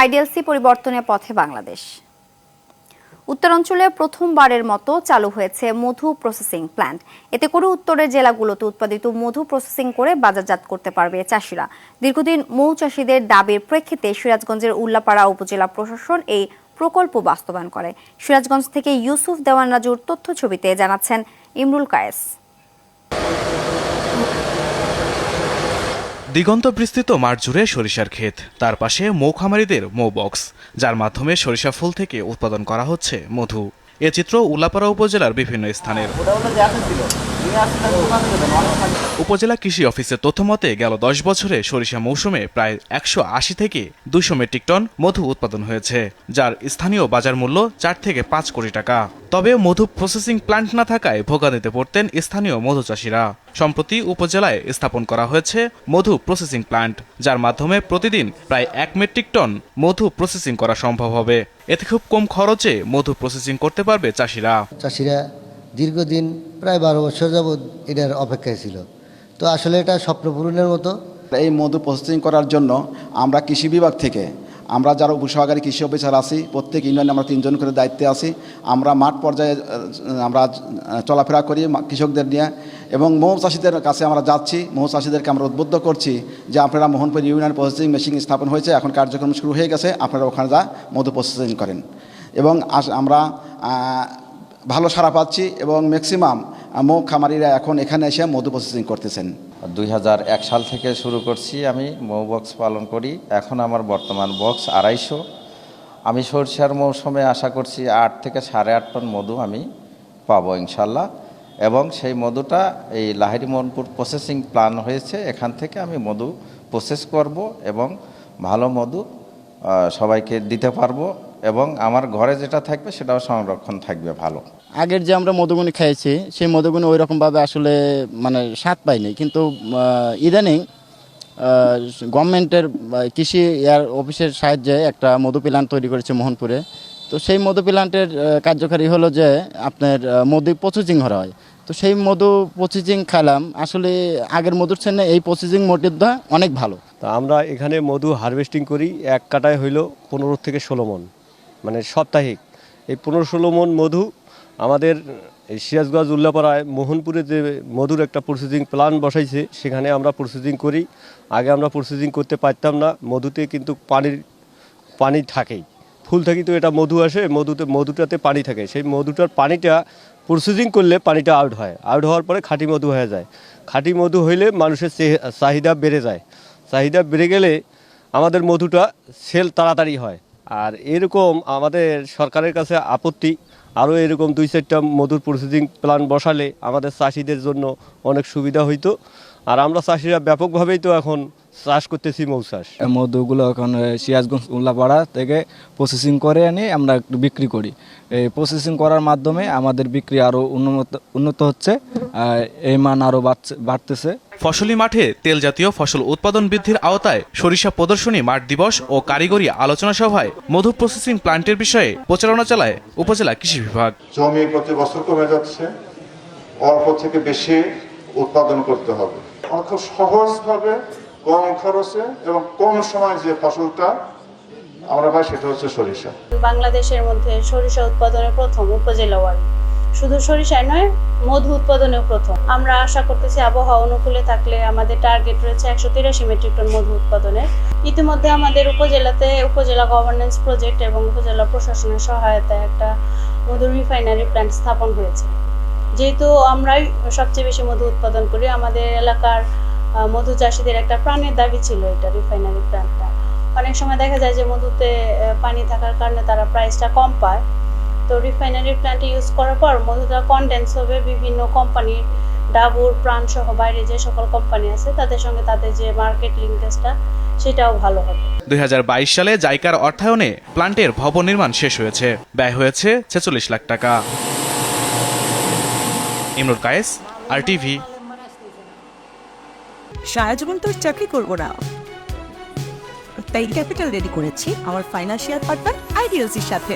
IDLC পরিবর্তনের পথে বাংলাদেশ। উত্তরাঞ্চলে প্রথমবারের মতো চালু হয়েছে মধু প্রসেসিং প্ল্যান্ট। এতে করে উত্তরের জেলাগুলোতে উৎপাদিত মধু প্রসেসিং করে বাজারজাত করতে পারবে চাষিরা। দীর্ঘদিন মৌ চাষিদের দাবির প্রেক্ষিতে সিরাজগঞ্জের উল্লাপাড়া উপজেলা প্রশাসন এই প্রকল্প বাস্তবায়ন করে। সিরাজগঞ্জ থেকে ইউসুফ দেওয়ান রাজুর তথ্য ছবিতে জানাচ্ছেন ইমরুল কায়েস। দিগন্ত বিস্তৃত মাঠ জুড়ে সরিষার ক্ষেত। তার পাশে মৌখামারিদের মৌ বক্স, যার মাধ্যমে সরিষা ফুল থেকে উৎপাদন করা হচ্ছে মধু। এ চিত্র উল্লাপাড়া উপজেলার বিভিন্ন স্থানের। উপজেলা কৃষি অফিসের তথ্য মতে, গেল দশ বছরে সরিষা মৌসুমে প্রায় একশো আশি থেকে দুইশো মেট্রিক টন মধু উৎপাদন হয়েছে, যার স্থানীয় বাজার মূল্য চার থেকে পাঁচ কোটি টাকা। তবে মধু প্রসেসিং প্ল্যান্ট না থাকায় ভোগান্তিতে পড়তেন স্থানীয় মধু চাষিরা। সম্প্রতি উপজেলায় স্থাপন করা হয়েছে মধু প্রসেসিং প্ল্যান্ট যার মাধ্যমে প্রতিদিন প্রায় এক মেট্রিক টন মধু প্রসেসিং করা সম্ভব হবে। এতে খুব কম খরচে মধু প্রসেসিং করতে পারবে চাষিরা। চাষিরা দীর্ঘদিন প্রায় বারো বছর যাবৎ এটার অপেক্ষায় ছিল। তো আসলে এটা স্বপ্ন পূরণের মতো। এই মধু প্রসেসিং করার জন্য আমরা কৃষি বিভাগ থেকে আমরা যারা উপসহকারী কৃষি অফিসার আছি, প্রত্যেক ইউনিয়নে আমরা তিনজন করে দায়িত্বে আছি। আমরা মাঠ পর্যায়ে আমরা চলাফেরা করি কৃষকদের নিয়ে। এবং মৌ চাষিদের কাছে আমরা যাচ্ছি, মৌ চাষিদেরকে আমরা উদ্বুদ্ধ করছি যে আপনারা মোহনপুর ইউনিয়ন প্রসেসিং মেশিন স্থাপন হয়েছে, এখন কার্যক্রম শুরু হয়ে গেছে, আপনারা ওখানে যা মধু প্রসেসিং করেন। এবং আমরা ভালো সাড়া পাচ্ছি এবং ম্যাক্সিমাম মৌ খামারিরা এখন এখানে এসে মধু প্রসেসিং করতেছেন। দুই হাজার এক সাল থেকে শুরু করছি আমি, মৌ বক্স পালন করি। এখন আমার বর্তমান বক্স আড়াইশো। আমি সরষার মৌসুমে আশা করছি আট থেকে সাড়ে আট টন মধু আমি পাবো ইনশাল্লাহ। এবং সেই মধুটা এই লাহিরি মোহনপুর প্রসেসিং প্ল্যান হয়েছে, এখান থেকে আমি মধু প্রসেস করব এবং ভালো মধু সবাইকে দিতে পারব এবং আমার ঘরে যেটা থাকবে সেটাও সংরক্ষণ থাকবে ভালো। আগের যে আমরা মধুগুনি খেয়েছি সেই মধুগুনি ওই রকমভাবে আসলে মানে স্বাদ পাইনি। কিন্তু ইদানিং গভর্নমেন্টের কৃষি এয়ার অফিসের সাহায্যে একটা মধু প্ল্যান্ট তৈরি করেছে মোহনপুরে। তো সেই মধু প্ল্যান্টের কার্যকারী হলো যে, আপনার মধু প্রসেসিং করা হয়। তো সেই মধু প্রসেসিং খেলাম। আসলে আগের মধুর চেয়ে এই প্রসেসিং মোটিভটা অনেক ভালো। তা আমরা এখানে মধু হারভেস্টিং করি, এক কাটায় হইল পনেরো থেকে ষোলো মন। মানে সাপ্তাহিক। এই পনেরো ষোলো মন মধু আমাদের এই সিরাজগঞ্জ উল্লাপাড়ায় মোহনপুরে যে মধুর একটা প্রসেসিং প্ল্যান বসাইছে, সেখানে আমরা প্রসেসিং করি। আগে আমরা প্রসেসিং করতে পারতাম না, মধুতে কিন্তু পানির, পানি থাকেই। ফুল থাকি তো এটা মধু আসে, মধুতে, মধুটাতে পানি থাকে। সেই মধুটার পানিটা প্রসেসিং করলে পানিটা আউট হয়। আউট হওয়ার পরে খাঁটি মধু হয়ে যায়। খাঁটি মধু হইলে মানুষের চাহিদা বেড়ে যায়। চাহিদা বেড়ে গেলে আমাদের মধুটা সেল তাড়াতাড়ি হয়। আর এরকম আমাদের সরকারের কাছে আপত্তি, আরও এরকম দুই চারটা মধুর প্রসেসিং প্ল্যান বসালে আমাদের চাষিদের জন্য অনেক সুবিধা হইতো। আর আমরা চাষিরা ব্যাপকভাবেই তো এখন চাষ করতেছি মৌ চাষ। মধুগুলো এখন সিরাজগঞ্জ উল্লাপাড়া থেকে প্রসেসিং করে এনে আমরা একটু বিক্রি করি। এই প্রসেসিং করার মাধ্যমে আমাদের বিক্রি আরও উন্নত উন্নত হচ্ছে। এই মান আরও বাড়ছে- বাড়তেছে। ফসলি মাঠে তেল জাতীয় ফসল উৎপাদন বৃদ্ধির আওতায় সরিষা প্রদর্শনী মাঠ দিবস ও কারিগরি আলোচনা সভায় মধু প্রসেসিং প্লান্টের বিষয়ে প্রচারণা চালায় উপজেলা কৃষি বিভাগ। জমি প্রতি বছর কমে যাচ্ছে অল্প থেকে বেশি উৎপাদন করতে হবে। খুব সহজভাবে কম খরচে এবং কম সময় যে ফসলটা আমরা পাই সেটা হচ্ছে সরিষা। বাংলাদেশের মধ্যে সরিষা উৎপাদনে প্রথম উপজেলা ওয়ার্ড। শুধু সরিষায় নয়, মধু উৎপাদনেও প্রথম। আমরা আশা করতেছি আবহাওয়া অনুকূলে থাকলে আমাদের টার্গেট রয়েছে একশো তিরাশি মেট্রিক টন মধু উৎপাদনের। ইতিমধ্যে আমাদের উপজেলাতে উপজেলা গভর্নেন্স প্রজেক্ট এবং উপজেলা প্রশাসনের সহায়তায় একটা মধু রিফাইনারি প্ল্যান্ট স্থাপন হয়েছে। যেহেতু আমরাই সবচেয়ে বেশি মধু উৎপাদন করি, আমাদের এলাকার মধু চাষিদের একটা প্রাণের দাবি ছিল এটা রিফাইনারি প্ল্যান্টটা অনেক সময় দেখা যায় যে মধুতে পানি থাকার কারণে তারা প্রাইসটা কম পায়। তো রিফাইনারি প্ল্যান্ট ইউজ করার পর মধুটা কনডেন্স হবে বিভিন্ন কোম্পানির ডাবুর প্রাণ সহ বাইরে যে সকল কোম্পানি আছে তাদের সঙ্গে তাদের যে মার্কেট লিঙ্কেজটা সেটাও ভালো হবে। দুই হাজার বাইশ সালে জাইকার অর্থায়নে প্ল্যান্টের ভবন নির্মাণ শেষ হয়েছে। ব্যয় হয়েছে ছেচল্লিশ লাখ টাকা। ইমরুল কায়েস আর টিভি সারা জীবন তো চাকরি করব না। তাই ক্যাপিটাল রেডি করেছি আমার ফাইন্যান্সিয়াল পার্টনার আইডিএলসির সাথে।